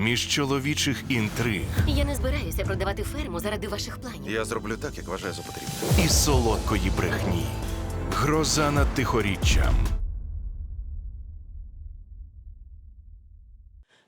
між чоловічих інтриг Я не збираюся продавати ферму заради ваших планів. Я зроблю так, як вважаю за потрібне. і солодкої брехні. Гроза над тихоріччям.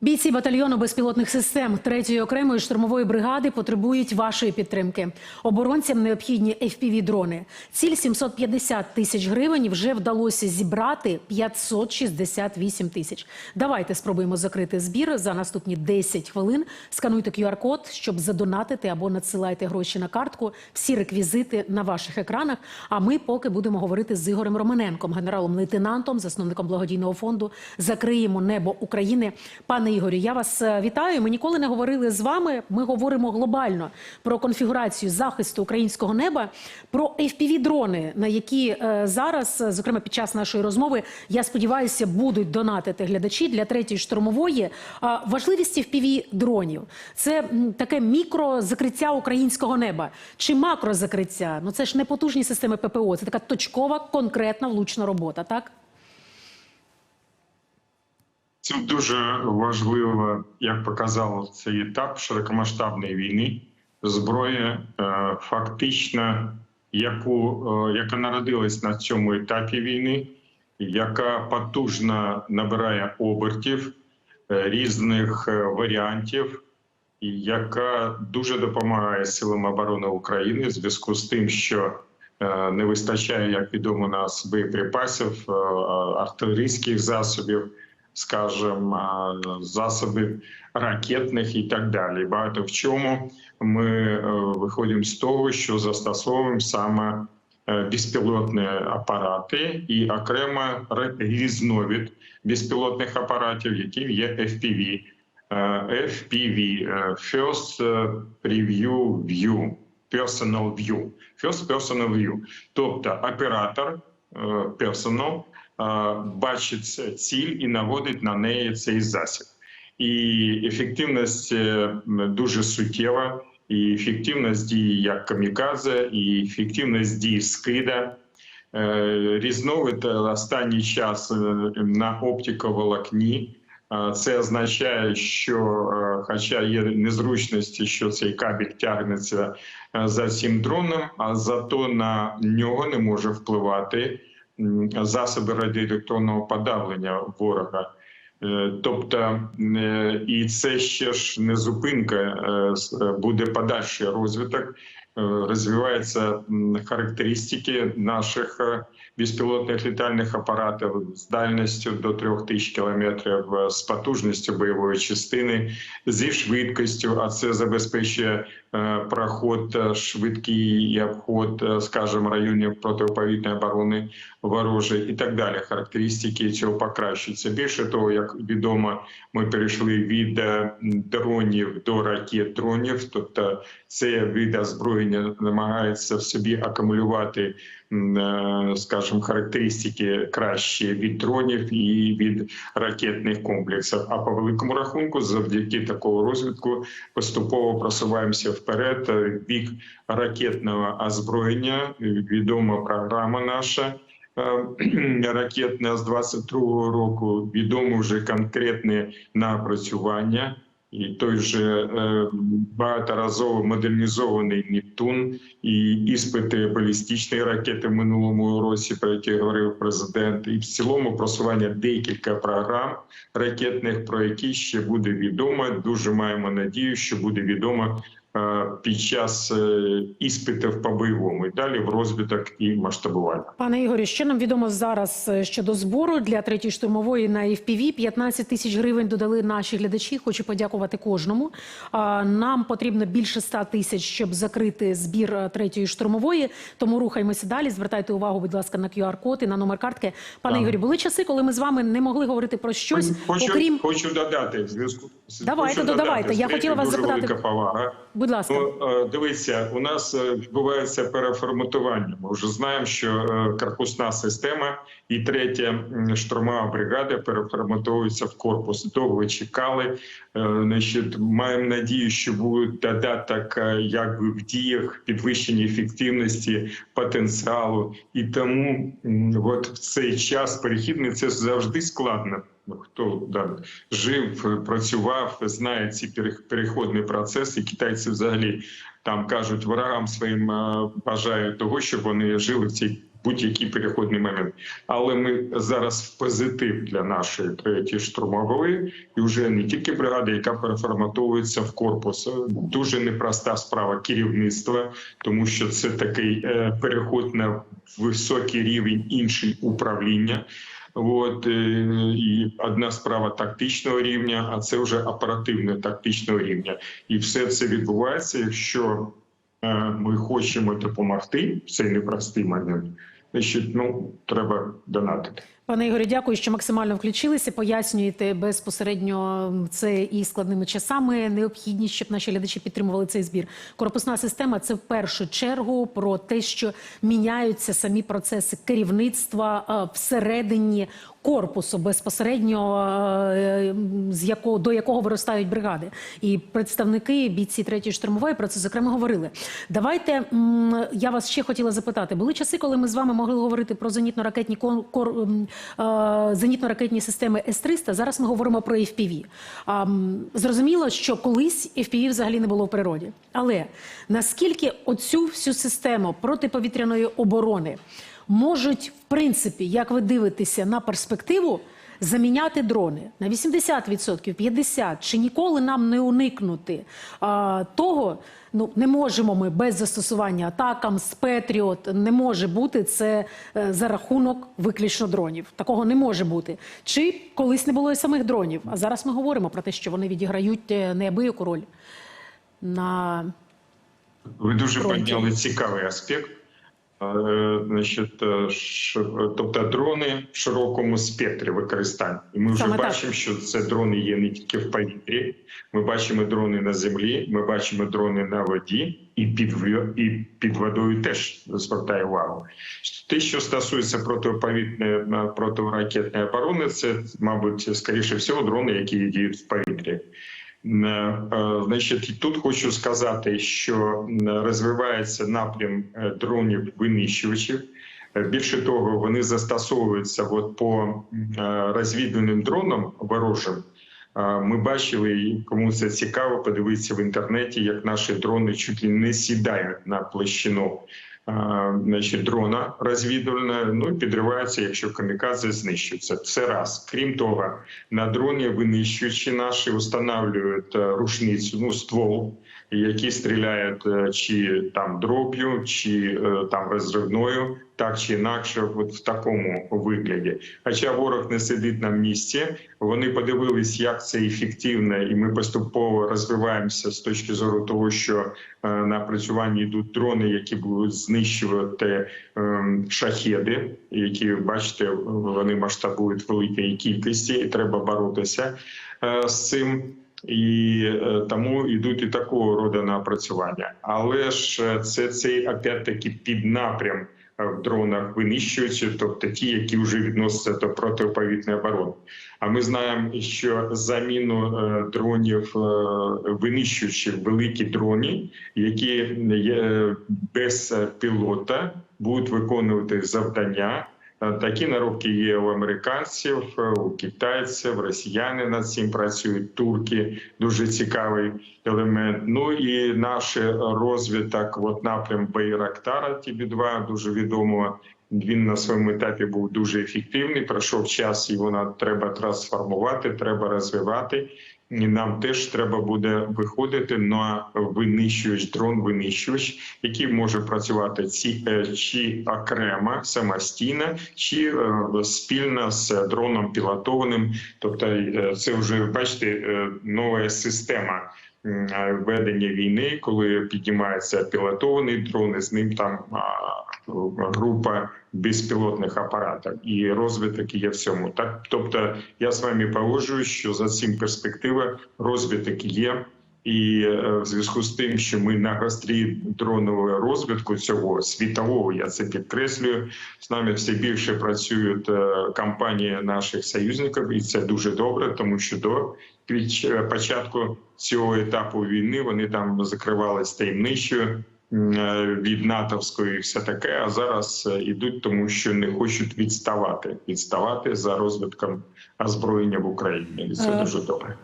Бійці батальйону безпілотних систем 3-ї окремої штурмової бригади потребують вашої підтримки. Оборонцям необхідні FPV-дрони. Ціль 750 тисяч гривень вже вдалося зібрати 568 тисяч. Давайте спробуємо закрити збір за наступні 10 хвилин. Скануйте QR-код, щоб задонатити або надсилайте гроші на картку. Всі реквізити на ваших екранах. А ми поки будемо говорити з Ігорем Романенком, генералом-лейтенантом, засновником благодійного фонду Закриємо небо України. Пане Ігорю, я вас е, вітаю. Ми ніколи не говорили з вами. Ми говоримо глобально про конфігурацію захисту українського неба, про FPV-дрони, на які е, зараз, е, зокрема під час нашої розмови, я сподіваюся, будуть донатити глядачі для третьої штурмової. Важливість FPV-дронів – це таке мікрозакриття українського неба чи макрозакриття. Ну це ж не потужні системи ППО, це така точкова, конкретна влучна робота. Так. Це дуже важливо, як показав цей етап широкомасштабної війни. Зброя е, фактично, яку, е, яка народилась на цьому етапі війни, яка потужно набирає обертів е, різних варіантів, яка дуже допомагає силам оборони України в зв'язку з тим, що не вистачає, як відомо, нас боєприпасів, артилерійських засобів скажем, засобів ракетних і так далі. Багато в чому ми е, виходимо з того, що застосовуємо саме е, безпілотні апарати і окремо різновид безпілотних апаратів, які є FPV. Е, FPV First Preview View, Personal View. First Personal View. Тобто оператор е, бачить ціль і наводить на неї цей засіб. І ефективність е, дуже суттєва, і ефективність дії як камікадзе, і ефективність дії скида. Е, Різновид е, останній час е, на оптиковолокні. Е, Це означає, що, е, хоча є незручності, що цей кабель тягнеться е, за цим дроном, а зато на нього не може впливати засоби радіоелектронного подавлення ворога. Е, Тобто, е, і це ще ж не зупинка, е, буде подальший розвиток. Розвиваються характеристики наших безпілотних літальних апаратів з дальністю до 3000 кілометрів, з потужністю бойової частини, зі швидкістю, а це забезпечує проход е, швидкий обход, е, скажімо, районів протиповітної оборони ворожої і так далі. Характеристики цього покращаться. Більше того, як відомо, ми перейшли від е, дронів до ракет дронів, тобто це вид озброєння намагається в собі акумулювати, е, скажімо, характеристики кращі від дронів і від ракетних комплексів. А по великому рахунку, завдяки такого розвитку, поступово просуваємося вперед е, в бік ракетного озброєння. Відома програма наша. е, Ракетна з 22-го року відомо вже конкретне напрацювання, і той же е, багаторазово модернізований Нептун, і іспити балістичної ракети в минулому році, про які говорив президент, і в цілому просування декілька програм ракетних, про які ще буде відомо. Дуже маємо надію, що буде відомо під час е, іспитів по бойовому і далі в розвиток і масштабування. Пане Ігорю, що нам відомо зараз е, щодо збору для третьої штурмової на FPV? 15 тисяч гривень додали наші глядачі. Хочу подякувати кожному. Нам потрібно більше 100 тисяч, щоб закрити збір е, третьої штурмової. Тому рухаємося далі. Звертайте увагу, будь ласка, на QR-код і на номер картки. Пане Так. Ігорю, були часи, коли ми з вами не могли говорити про щось, Хочу, окрім хочу додати в зв'язку. Давайте, додавайте. Я хотіла вас запитати- велика повага. Будь ласка. Ну, е, дивіться, у нас е, відбувається переформатування. Ми вже знаємо, що е, корпусна система і третя штурмова бригада переформатовується в корпус. Довго чекали. Значить, маємо надію, що буде додаток якби в діях підвищення ефективності потенціалу, і тому от в цей час перехідний це завжди складно. Ну, хто да, жив, працював, знає ці перех- переходні процеси. Китайці взагалі там кажуть ворогам своїм е, бажають того, щоб вони жили в цей будь-який переходний момент. Але ми зараз в позитив для нашої третьої штурмової, і вже не тільки бригада, яка переформатовується в корпус. Дуже непроста справа керівництва, тому що це такий е, переход на високий рівень інший управління. От е, і одна справа тактичного рівня, а це вже оперативно-тактичного рівня. І все це відбувається, якщо е, ми хочемо допомогти цей непростий момент. Значить, ну треба донатити. Пане Ігорю, дякую, що максимально включилися. Пояснюєте безпосередньо це і складними часами необхідність, щоб наші глядачі підтримували цей збір. Корпусна система це в першу чергу про те, що міняються самі процеси керівництва всередині корпусу, безпосередньо з якого до якого виростають бригади. І представники бійці третьої штурмової про це зокрема говорили. Давайте я вас ще хотіла запитати. Були часи, коли ми з вами могли говорити про зенітно-ракетні кон- зенітно-ракетні системи С-300. Зараз ми говоримо про FPV. Зрозуміло, що колись FPV взагалі не було в природі. Але наскільки оцю всю систему протиповітряної оборони можуть, в принципі, як ви дивитеся на перспективу, заміняти дрони на 80%, 50%, чи ніколи нам не уникнути а, того, ну не можемо ми без застосування атакам з Петріот, не може бути це е, за рахунок виключно дронів. Такого не може бути. Чи колись не було і самих дронів? А зараз ми говоримо про те, що вони відіграють е, неабияку роль на Ви дуже Фронті. підняли цікавий аспект. Значить, е, тобто дрони в широкому спектрі використання. І ми вже Саме так. бачимо, що це дрони є не тільки в повітрі. Ми бачимо дрони на землі, ми бачимо дрони на воді, і під і під водою теж звертає увагу. Те, що стосується протиповітряної е, протиракетної оборони, це, мабуть, скоріше всього, дрони, які діють в повітрі. Е, е, Значить, тут хочу сказати, що розвивається напрям е, дронів винищувачів. Більше того, вони застосовуються от по розвідуваним дронам ворожим. Ми бачили, кому це цікаво, подивитися в інтернеті, як наші дрони чуть ли не сідають на площину значить, дрона розвідувального, ну і підриваються, якщо камікадзе знищується. Це раз. Крім того, на дроні винищуючи наші встановлюють е, рушницю, ну ствол, які стріляють е, чи там дроб'ю, чи е, там розривною, так чи інакше, от в такому вигляді. Хоча ворог не сидить на місці, вони подивились, як це ефективно, і ми поступово розвиваємося з точки зору того, що е, на працюванні йдуть дрони, які будуть знищувати ем, шахеди, які бачите, вони масштабують великої кількості, і треба боротися з цим. І е, тому йдуть і такого роду напрацювання. Але ж е, це цей опять-таки піднапрям е, в дронах винищуються, тобто ті, які вже відносяться до протиповітряної оборони. А ми знаємо, що заміну дронів винищуючих великі дрони, які є без пілота, будуть виконувати завдання. Е, Такі наробки є у американців, е, у китайців, росіяни над цим працюють, турки дуже цікавий елемент. Ну і наш розвиток, от напрям Байрактара ТБ-2, дуже відомо. Він на своєму етапі був дуже ефективний. Пройшов час, його треба трансформувати, треба розвивати. Нам теж треба буде виходити на винищувач, дрон винищувач, який може працювати ці е, чи окремо самостійно, чи е, спільно з дроном пілотованим. Тобто, е, це вже бачите нова система. Ведення війни, коли піднімається пілотований дрон, і з ним там група безпілотних апаратів, і розвиток є в цьому. Так, тобто, я з вами погоджуюсь, що за цим перспектива розвиток є. І е, в зв'язку з тим, що ми на гострі дронового розвитку цього світового, я це підкреслюю. З нами все більше працюють е, компанії наших союзників, і це дуже добре, тому що до початку цього етапу війни вони там закривались таємничою е, від натовської, і все таке. А зараз е, ідуть, тому що не хочуть відставати, відставати за розвитком озброєння в Україні. І це Е, дуже добре.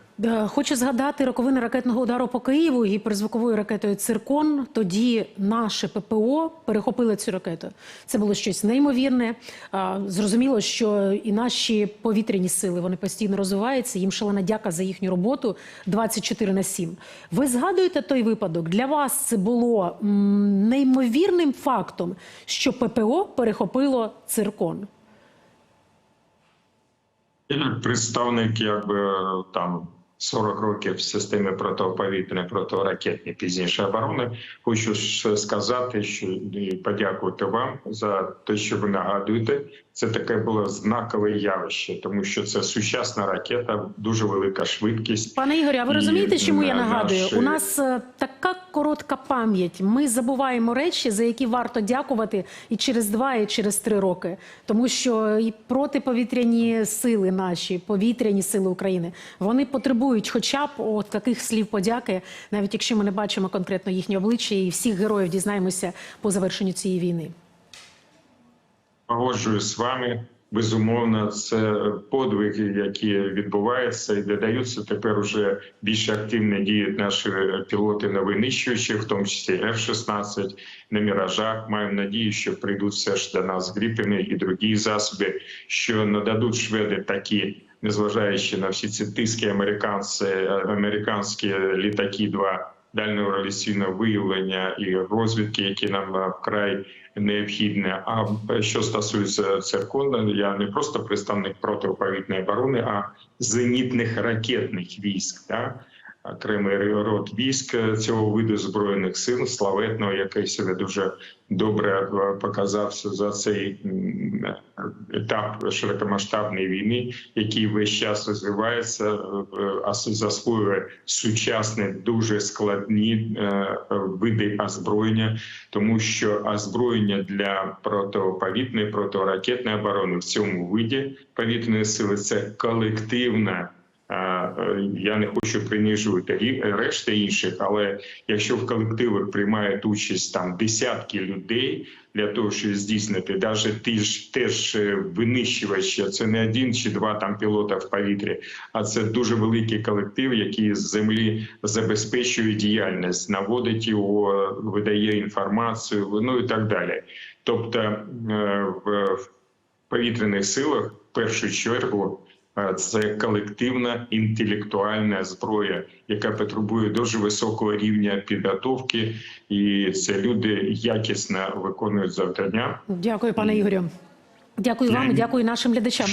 Хочу згадати роковини ракетного удару по Києву гіперзвуковою ракетою Циркон. Тоді наше ППО перехопило цю ракету. Це було щось неймовірне. Зрозуміло, що і наші повітряні сили вони постійно розвиваються. Їм шалена дяка за їхню роботу 24 на 7. Ви згадуєте той випадок? Для вас це було неймовірним фактом, що ППО перехопило Циркон. Представник якби там 40 років в системі протиповітряної протиракетної пізніше оборони. Хочу сказати, що і подякувати вам за те, що ви нагадуєте. Це таке було знакове явище, тому що це сучасна ракета, дуже велика швидкість. Пане Ігоря, а ви розумієте, чому я нагадую? наші- У нас е, така коротка пам'ять. Ми забуваємо речі, за які варто дякувати і через два, і через три роки. Тому що і протиповітряні сили наші, повітряні сили України, вони потребують хоча б от таких слів подяки, навіть якщо ми не бачимо конкретно їхні обличчя, і всіх героїв дізнаємося по завершенню цієї війни. Погоджуюсь з вами. Безумовно, це подвиги, які відбуваються, і додаються тепер уже більш активно діють наші пілоти на винищувачах, в тому числі F-16, на міражах. Маю надію, що прийдуть все ж до нас гріпини і другі засоби, що нададуть шведи такі, незважаючи на всі ці тиски американці, американські літаки, два дальнього виявлення і розвідки, які нам вкрай необхідні. А що стосується циркона, я не просто представник протиповітної оборони, а зенітних ракетних військ. Да? Окремий род військ цього виду збройних сил славетного, який себе дуже добре е, показався за цей етап широкомасштабної війни, який весь час розвивається, е, засвоює сучасні дуже складні е, види озброєння, тому що озброєння для протиповітної протиракетної оборони в цьому виді повітряної сили це колективна. Е, Я не хочу принижувати решти інших, але якщо в колективах приймають участь там десятки людей для того, щоб здійснити навіть ті ж теж е, винищувачі, це не один чи два там пілота в повітрі, а це дуже великий колектив, який з землі забезпечує діяльність, наводить його, видає інформацію, ну і так далі. Тобто е, в повітряних силах в першу чергу. Е, Це колективна інтелектуальна зброя, яка потребує дуже високого рівня підготовки, і це люди якісно виконують завдання. Дякую, пане Ігорю. Дякую вам і дякую нашим глядачам.